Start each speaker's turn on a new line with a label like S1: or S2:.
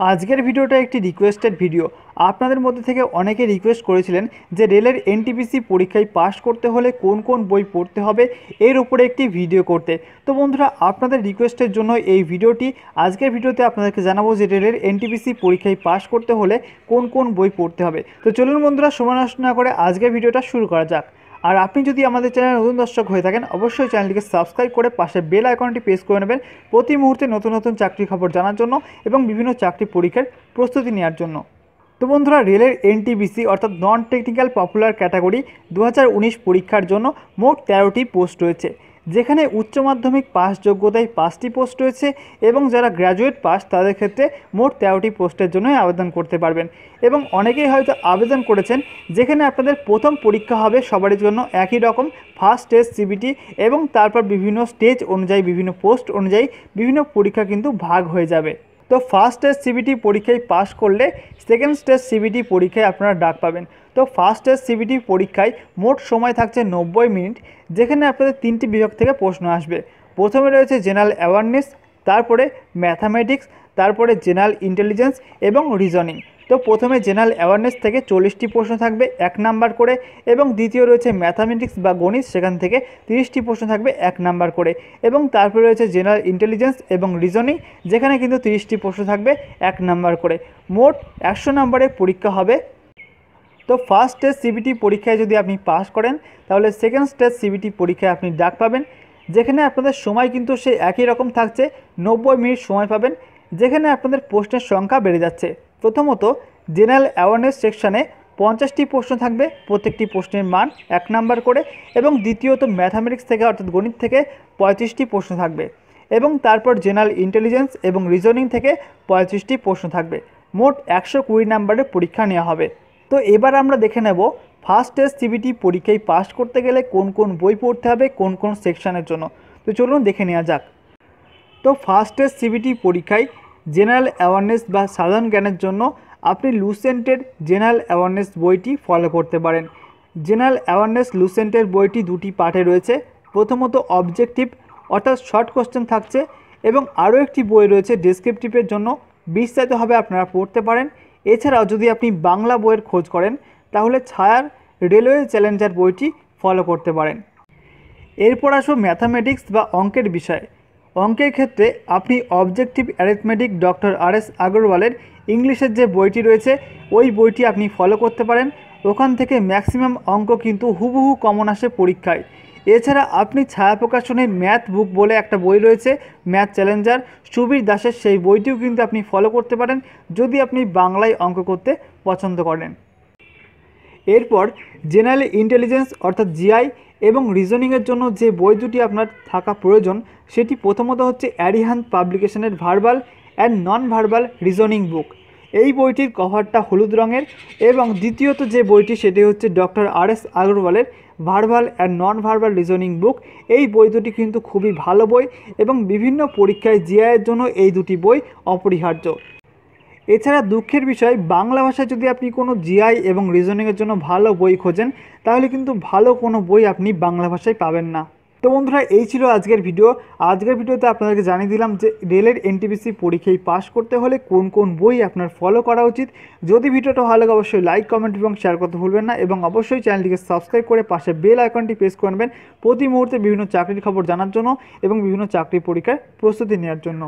S1: আজকের ভিডিওটা একটি রিকোয়েস্টেড ভিডিও আপনাদের মধ্যে থেকে অনেকে রিকোয়েস্ট করেছিলেন যে রেলের এনটিপিসি পরীক্ষায় পাশ করতে হলে কোন কোন বই পড়তে হবে, এর উপরে একটি ভিডিও করতে। তো বন্ধুরা, আপনাদের রিকোয়েস্টের জন্য এই ভিডিওটি আজকের ভিডিওতে আপনাদেরকে জানাব যে রেলের এনটিপিসি পরীক্ষায় পাশ করতে হলে কোন কোন বই পড়তে হবে। তো চলুন বন্ধুরা, সময় নষ্ট না করে আজকের ভিডিওটা শুরু করা যাক। আর আপনি যদি আমাদের চ্যানেলে নতুন দর্শক হয়ে থাকেন, অবশ্যই চ্যানেলটিকে সাবস্ক্রাইব করে পাশে বেল আইকনটি প্রেস করে নেবেন প্রতি মুহূর্তে নতুন নতুন চাকরি খবর জানার জন্য এবং বিভিন্ন চাকরি পরীক্ষার প্রস্তুতি নেওয়ার জন্য। তো বন্ধুরা, রেলের এনটিবিসি অর্থাৎ নন টেকনিক্যাল পপুলার ক্যাটাগরি দু হাজার উনিশ পরীক্ষার জন্য মোট তেরোটি পোস্ট রয়েছে। যেখানে উচ্চ মাধ্যমিক পাস যোগ্যতায় পাঁচটি পোস্ট রয়েছে এবং যারা গ্র্যাজুয়েট পাস, তাদের ক্ষেত্রে মোট তেরোটি পোস্টের জন্যই আবেদন করতে পারবেন। এবং অনেকেই হয়তো আবেদন করেছেন যেখানে আপনাদের প্রথম পরীক্ষা হবে সবারই জন্য একই রকম ফার্স্ট স্টেজ সিবিটি এবং তারপর বিভিন্ন স্টেজ অনুযায়ী, বিভিন্ন পোস্ট অনুযায়ী বিভিন্ন পরীক্ষা কিন্তু ভাগ হয়ে যাবে। তো ফার্স্ট স্টেজ সিবিটি পরীক্ষায় পাস করলে সেকেন্ড স্টেজ সিবিটি পরীক্ষায় আপনারা ডাক পাবেন। তো ফার্স্ট স্টেজ সিবিটি পরীক্ষায় মোট সময় থাকছে নব্বই মিনিট, যেখানে আপনাদের তিনটি বিভাগ থেকে প্রশ্ন আসবে। প্রথমে রয়েছে জেনারেল অ্যাওয়ারনেস তারপরে ম্যাথামেটিক্স তারপরে জেনারেল ইন্টেলিজেন্স এবং রিজনিং। তো প্রথমে জেনারেল অ্যাওয়ারনেস থেকে চল্লিশটি প্রশ্ন থাকবে, এক নাম্বার করে, এবং দ্বিতীয় রয়েছে ম্যাথামেটিক্স বা গণিত, সেখান থেকে তিরিশটি প্রশ্ন থাকবে, এক নাম্বার করে। এবং তারপরে রয়েছে জেনারেল ইন্টেলিজেন্স এবং রিজনিং, যেখানে কিন্তু তিরিশটি প্রশ্ন থাকবে, এক নাম্বার করে। মোট একশো নাম্বারের পরীক্ষা হবে। তো ফার্স্ট স্টেজ সিবিটি পরীক্ষায় যদি আপনি পাস করেন, তাহলে সেকেন্ড স্টেজ সিবিটি পরীক্ষায় আপনি ডাক পাবেন, যেখানে আপনাদের সময় কিন্তু সে একই রকম থাকছে, নব্বই মিনিট সময় পাবেন। যেখানে আপনাদের প্রশ্নের সংখ্যা বেড়ে যাচ্ছে। প্রথমত, জেনারেল অ্যাওয়ারনেস সেকশানে পঞ্চাশটি প্রশ্ন থাকবে, প্রত্যেকটি প্রশ্নের মান এক নাম্বার করে এবং দ্বিতীয়ত ম্যাথামেটিক্স থেকে অর্থাৎ গণিত থেকে পঁয়ত্রিশটি প্রশ্ন থাকবে এবং তারপর জেনারেল ইন্টেলিজেন্স এবং রিজনিং থেকে পঁয়ত্রিশটি প্রশ্ন থাকবে। মোট একশো কুড়ি নাম্বারের পরীক্ষা নেওয়া হবে। তো এবার আমরা দেখে নেব, ফার্স্ট টেস্ট সিবিটি পরীক্ষায় পাস করতে গেলে কোন কোন বই পড়তে হবে কোন কোন সেকশনের জন্য। তো চলুন দেখে নেওয়া যাক। তো ফার্স্ট টেস্ট সিবিটি পরীক্ষায় জেনারেল অ্যাওয়ারনেস বা সাধারণ জ্ঞানের জন্য আপনি লুসেন্টের জেনারেল অ্যাওয়ারনেস বইটি ফলো করতে পারেন। জেনারেল অ্যাওয়ারনেস লুসেন্টের বইটি দুটি পার্টে রয়েছে। প্রথমত অবজেক্টিভ অর্থাৎ শর্ট কোশ্চেন থাকছে এবং আরও একটি বই রয়েছে ডেসক্রিপটিভের জন্য। বিস্তারিতভাবে আপনারা পড়তে পারেন। এছাড়াও যদি আপনি বাংলা বইয়ের খোঁজ করেন, তাহলে ছায়ার রেলওয়ে চ্যালেঞ্জার বইটি ফলো করতে পারেন। এরপর আসো ম্যাথামেটিক্স বা অঙ্কের বিষয়ে। অঙ্কের ক্ষেত্রে আপনি objective arithmetic doctor R S আগরওয়ালের ইংলিশের যে বইটি রয়েছে, ওই বইটি আপনি ফলো করতে পারেন। ওখান থেকে ম্যাক্সিমাম অঙ্ক কিন্তু হুবহু কমন আসে পরীক্ষায়। এছাড়া আপনি ছায়া প্রকাশনের ম্যাথ বুক বলে একটা বই রয়েছে ম্যাথ চ্যালেঞ্জার সুবীর দাসের সেই বইটিও কিন্তু আপনি ফলো করতে পারেন, যদি আপনি বাংলায় অঙ্ক করতে পছন্দ করেন। এরপর জেনারেল ইন্টেলিজেন্স অর্থাৎ জিআই এবং রিজনিংয়ের জন্য যে বই দুটি আপনার থাকা প্রয়োজন, সেটি প্রথমত হচ্ছে Arihant পাবলিকেশনের verbal and non verbal reasoning book এই বইটির কভারটা হলুদ রঙের এবং দ্বিতীয়ত যে বইটি, সেটি হচ্ছে doctor R S আগরওয়ালের verbal and non verbal reasoning book এই বই দুটি কিন্তু খুবই ভালো বই এবং বিভিন্ন পরীক্ষায় জিআইয়ের জন্য এই দুটি বই অপরিহার্য। এছাড়া দুঃখের বিষয়, বাংলা ভাষায় যদি আপনি কোনো জিআই এবং রিজনিংয়ের জন্য ভালো বই খোঁজেন, তাহলে কিন্তু ভালো কোনো বই আপনি বাংলা ভাষায় পাবেন না। তো বন্ধুরা, এই ছিল আজকের ভিডিও। আজকের ভিডিওতে আপনাদেরকে জানিয়ে দিলাম যে রেলের এনটিপিসি পরীক্ষায় পাশ করতে হলে কোন কোন বই আপনার ফলো করা উচিত। যদি ভিডিওটা ভালো লাগে, অবশ্যই লাইক কমেন্ট এবং শেয়ার করতে ভুলবেন না এবং অবশ্যই চ্যানেলটিকে সাবস্ক্রাইব করে পাশে বেল আইকনটি প্রেস করবেন প্রতি মুহূর্তে বিভিন্ন চাকরির খবর জানার জন্য এবং বিভিন্ন চাকরি পরীক্ষার প্রস্তুতি নেওয়ার জন্য।